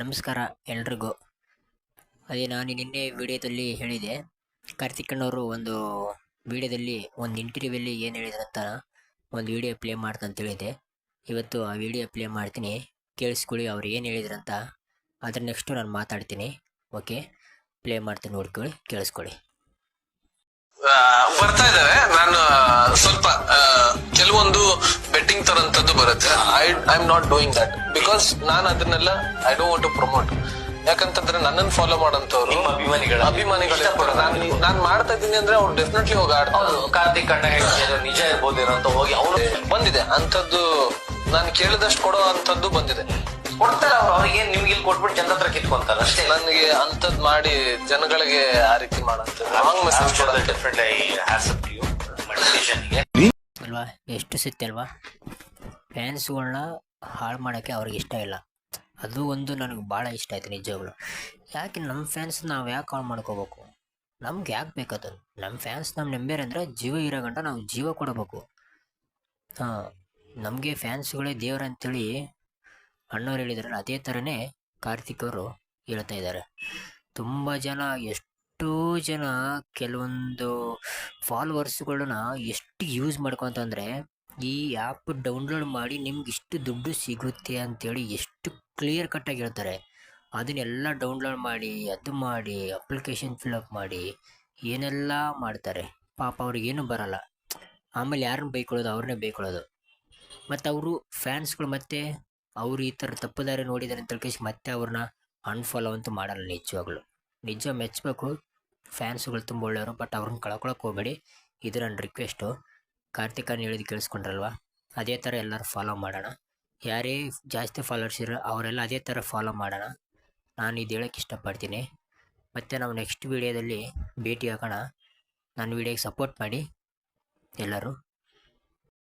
ನಮಸ್ಕಾರ ಎಲ್ರಿಗೂ. ಅದೇ ನಾನು ನಿನ್ನೆ ವಿಡಿಯೋದಲ್ಲಿ ಹೇಳಿದೆ, ಕಾರ್ತಿಕಣ್ಣವರು ಒಂದು ವಿಡಿಯೋದಲ್ಲಿ, ಒಂದು ಇಂಟರ್ವ್ಯೂವಲ್ಲಿ ಏನು ಹೇಳಿದ್ರು ಅಂತ ಒಂದು ವಿಡಿಯೋ ಪ್ಲೇ ಹೇಳಿದೆ ಇವತ್ತು ಆ ವಿಡಿಯೋ ಪ್ಲೇ ಮಾಡ್ತೀನಿ. ಕೇಳಿಸ್ಕೊಳ್ಳಿ ಅವ್ರು ಏನು ಹೇಳಿದ್ರಂತ. ಅದ್ರ ನೆಕ್ಸ್ಟು ನಾನು ಮಾತಾಡ್ತೀನಿ. ಓಕೆ ಪ್ಲೇ ಮಾಡ್ತೀನಿ ನೋಡ್ಕೊಳ್ಳಿ, ಕೇಳಿಸ್ಕೊಳ್ಳಿ. ಬರ್ತಾ ಇದ್ದಾವೆ ನಾನು ಸ್ವಲ್ಪ I I am not doing that because ನಾನು ಅದನ್ನೆಲ್ಲ I don't want to promote ಯಾಕಂತಂದ್ರೆ ನನ್ನನ್ನು ಫಾಲೋ ಮಾಡಂತವ್ರು ಅಭಿಮಾನಿಗಳು ಅಭಿಮಾನಿಗಳ. ನಾನು ನಾನು ಮಾಡ್ತಾ ಇದ್ದೀನಿ ಅಂದ್ರೆ ಅವ್ರು ಡೆಫಿನೆಟ್ಲಿ ಹೋಗಿ ಆಡ್ತಾರೆ. ಕಾರ್ತಿಕ್ ಕಣ್ಣ ನಿಜ ಇರ್ಬೋದೇನೋ ಅಂತ ಹೋಗಿ ಅವ್ರು ಬಂದಿದೆ. ಅಂತದ್ದು ನಾನು ಕೇಳಿದಷ್ಟು ಕೊಡೋ ಅಂತದ್ದು ಬಂದಿದೆ. ಕೊಡ್ತಾರೆ ಅವ್ರು ಅವ್ರಿಗೆ ನಿಮ್ಗೆ ಇಲ್ಲಿ ಕೊಟ್ಬಿಟ್ಟು ಜನರ ಹತ್ರ ಕಿತ್ಕೊಂತಾರೆ? ಅಷ್ಟೇ ನನಗೆ ಅಂತದ್ ಮಾಡಿ ಜನಗಳಿಗೆ ಆ ರೀತಿ ಮಾಡಂತ ಅಲ್ವಾ? ಎಷ್ಟು ಸಿತ್ತೆ ಅಲ್ವಾ ಫ್ಯಾನ್ಸ್ಗಳನ್ನ ಹಾಳು ಮಾಡೋಕ್ಕೆ ಅವ್ರಿಗೆ ಇಷ್ಟ ಇಲ್ಲ. ಅದು ಒಂದು ನನಗೆ ಭಾಳ ಇಷ್ಟ ಆಯ್ತು ನಿಜವಾಗ್ಲು. ಯಾಕೆ ನಮ್ಮ ಫ್ಯಾನ್ಸ್ ನಾವು ಯಾಕೆ ಹಾಳು ಮಾಡ್ಕೋಬೇಕು? ನಮ್ಗೆ ಯಾಕೆ ಬೇಕದು? ನಮ್ಮ ಫ್ಯಾನ್ಸ್ ನಮ್ಮ ನಂಬೇರೆ ಅಂದರೆ ಜೀವ ಇರೋ ಗಂಟ ನಾವು ಜೀವ ಕೊಡಬೇಕು. ಹಾಂ, ನಮಗೆ ಫ್ಯಾನ್ಸ್ಗಳೇ ದೇವ್ರು ಅಂತೇಳಿ ಅಣ್ಣವ್ರು ಹೇಳಿದ್ರಲ್ಲ ಅದೇ ಥರನೇ ಕಾರ್ತಿಕ್ ಅವರು ಹೇಳ್ತಾ ಇದ್ದಾರೆ ತುಂಬ ಜನ, ಎಷ್ಟೋ ಜನ ಕೆಲವೊಂದು ಫಾಲೋವರ್ಸ್ಗಳನ್ನ ಎಷ್ಟು ಯೂಸ್ ಮಾಡ್ಕೊಂತಂದ್ರೆ ಈ ಆ್ಯಪ್ ಡೌನ್ಲೋಡ್ ಮಾಡಿ ನಿಮ್ಗೆ ಇಷ್ಟು ದುಡ್ಡು ಸಿಗುತ್ತೆ ಅಂತೇಳಿ ಎಷ್ಟು ಕ್ಲಿಯರ್ ಕಟ್ಟಾಗಿ ಹೇಳ್ತಾರೆ. ಅದನ್ನೆಲ್ಲ ಡೌನ್ಲೋಡ್ ಮಾಡಿ, ಅದು ಮಾಡಿ ಅಪ್ಲಿಕೇಶನ್ ಫಿಲಪ್ ಮಾಡಿ, ಏನೆಲ್ಲ ಮಾಡ್ತಾರೆ. ಪಾಪ ಅವ್ರಿಗೇನು ಬರಲ್ಲ. ಆಮೇಲೆ ಯಾರನ್ನ ಬೈಕೊಳ್ಳೋದು, ಅವ್ರನ್ನೇ ಬೈಕೊಳ್ಳೋದು. ಮತ್ತು ಅವರು ಫ್ಯಾನ್ಸ್ಗಳು ಮತ್ತೆ ಅವರು ಈ ಥರ ತಪ್ಪು ದಾರಿ ನೋಡಿದ್ದಾರೆ ಅಂತ ತಿಳ್ಕೇಸಿ ಮತ್ತೆ ಅವ್ರನ್ನ ಅನ್ಫಾಲೋ ಅಂತೂ ಮಾಡಲ್ಲ ನಿಜವಾಗ್ಲು. ನಿಜ ಮೆಚ್ಚಬೇಕು ಫ್ಯಾನ್ಸ್ಗಳು ತುಂಬ ಒಳ್ಳೆಯವರು ಬಟ್ ಅವ್ರನ್ನ ಕಳ್ಕೊಳಕ್ಕೆ ಹೋಗಬೇಡಿ. ಇದು ನನ್ನ ರಿಕ್ವೆಸ್ಟು ಕಾರ್ತಿಕನ್ ಹೇಳಿದ್ ಕೇಳಿಸ್ಕೊಂಡ್ರಲ್ವಾ? ಅದೇ ಥರ ಎಲ್ಲರೂ ಫಾಲೋ ಮಾಡೋಣ. ಯಾರೇ ಜಾಸ್ತಿ ಫಾಲೋವರ್ಸ್ ಇರೋ ಅವರೆಲ್ಲ ಅದೇ ಥರ ಫಾಲೋ ಮಾಡೋಣ. ನಾನು ಇದು ಹೇಳೋಕ್ಕೆ ಇಷ್ಟಪಡ್ತೀನಿ. ಮತ್ತು ನಾವು ನೆಕ್ಸ್ಟ್ ವೀಡಿಯೋದಲ್ಲಿ ಭೇಟಿ ಆಗೋಣ. ನನ್ನ ವೀಡಿಯೋಗೆ ಸಪೋರ್ಟ್ ಮಾಡಿ. ಎಲ್ಲರೂ